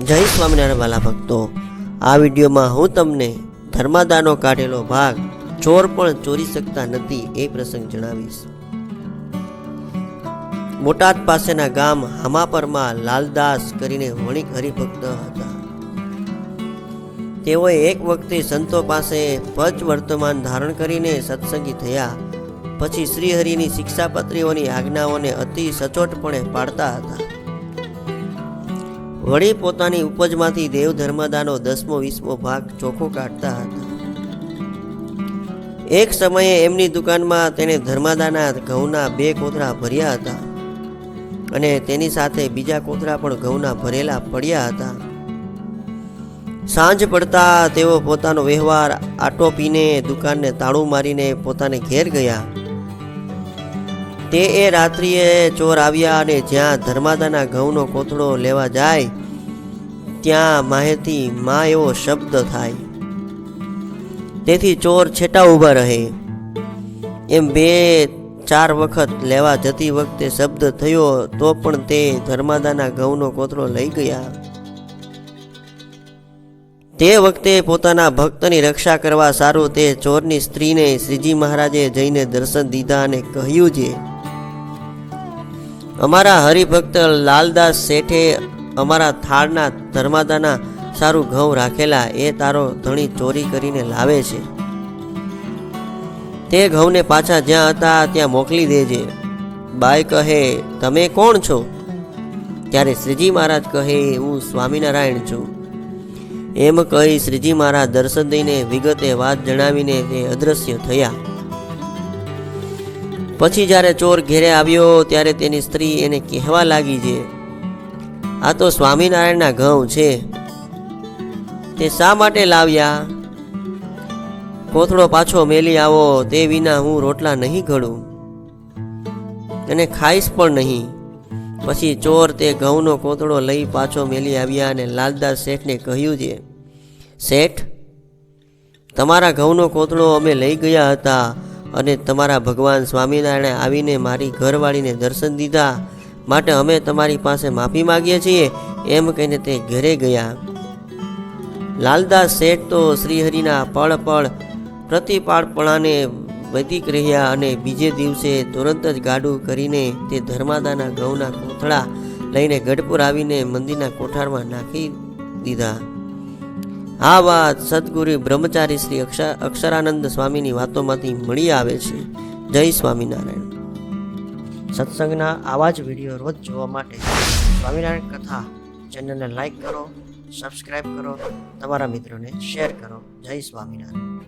જય સ્વામિનારાયણ વાલા ભક્તો, આ વિડીયોમાં હું તમને ધર્માદાનો કાઢેલો ભાગ, ચોર પણ ચોરી શકતા નથી એ પ્રસંગ જણાવીશ. બોટાદ પાસેના ગામ હામાપરમાં લાલદાસ કરીને વણિક હરિભક્ત હતા. તેઓએ એક વખતે સંતો પાસે પચ વર્તમાન ધારણ કરીને સત્સંગી થયા, પછી શ્રીહરિની શિક્ષાપત્રીઓની આજ્ઞાઓને અતિ સચોટપણે પાડતા હતા. વળી પોતાની ઉપજમાંથી દેવ ધર્મદાનો દસમો, વીસમો ભાગ ચોખ્ખો કાઢતા હતા. એક સમયે એમની દુકાનમાં તેને ધર્માદાના ઘઉંના બે કોથળા ભર્યા હતા અને તેની સાથે બીજા કોથળા પણ ઘઉંના ભરેલા પડ્યા હતા. સાંજ પડતા તેઓ પોતાનો વ્યવહાર આટોપીને દુકાનને તાળું મારીને પોતાને ઘેર ગયા. તે એ રાત્રિએ ચોર આવ્યા અને જ્યાં ધર્માદાના ઘઉંનો કોથળો લેવા જાય, ત્યાં માહેતી માં એવો શબ્દ થાય. તેથી ચોર છેટા ઊભા રહે. એમ બે, ચાર વખત લેવા જતી વખતે શબ્દ થયો તો પણ તે ધર્માદાના ઘઉંનો કોથળો લઈ ગયા. તે વખતે પોતાના ભક્તની રક્ષા કરવા સારું તે ચોરની સ્ત્રીને શ્રીજી મહારાજે જઈને દર્શન દીધા અને કહ્યું છે અમારા હરિભક્ત લાલદાસ શેઠે અમારા થાળના ધર્માદાના સારું ઘઉં રાખેલા એ તારો ધણી ચોરી કરીને લાવે છે. તે ઘઉંને પાછા જ્યાં હતા ત્યાં મોકલી દેજે. બાઈ કહે, તમે કોણ છો? ત્યારે શ્રીજી મહારાજ કહે, હું સ્વામિનારાયણ છું. એમ કહી શ્રીજી મહારાજ દર્શન દઈને વિગતે વાત જણાવીને તે અદ્રશ્ય થયા. પછી જ્યારે ચોર ઘેરે આવ્યો ત્યારે તેની સ્ત્રી એને કહેવા લાગી છે, આ તો સ્વામિનારાયણના ઘઉં છે. તે શા માટે લાવ્યા? કોથળો પાછો મેલી આવો, તે વિના હું રોટલા નહીં ઘડું. અને ખાઈશ પણ નહીં. પછી ચોર તે ઘઉંનો કોથળો લઈ પાછો મેલી આવ્યા અને લાલદાસ શેઠને કહ્યું છે, શેઠ, તમારા ઘઉંનો કોથળો અમે લઈ ગયા હતા. અને તમારા ભગવાન સ્વામિનારાયણે આવીને મારી ઘરવાળીને દર્શન દીધા. માટે અમે તમારી પાસે માફી માગીએ છીએ, એમ કહીને તે ઘરે ગયા. લાલદાસ શેઠ તો શ્રીહરિના પળ પળ પ્રતિપાળપણાને વૈદિક રહ્યા અને બીજે દિવસે તુરંત જ ગાડું કરીને તે ધર્માદાના ઘઉંના કોથળા લઈને ગઢપુર આવીને મંદિરના કોઠારમાં નાખી દીધા. આ વાત સદગુરુ બ્રહ્મચારી શ્રી અક્ષર અક્ષરાનંદ સ્વામીની વાતોમાંથી મળી આવે છે. જય સ્વામિનારાયણ. સત્સંગના આવા જ વીડિયો રોજ જોવા માટે સ્વામિનારાયણ કથા ચેનલને લાઈક કરો સબસ્ક્રાઈબ કરો, તમારા મિત્રોને શેર કરો. જય સ્વામિનારાયણ.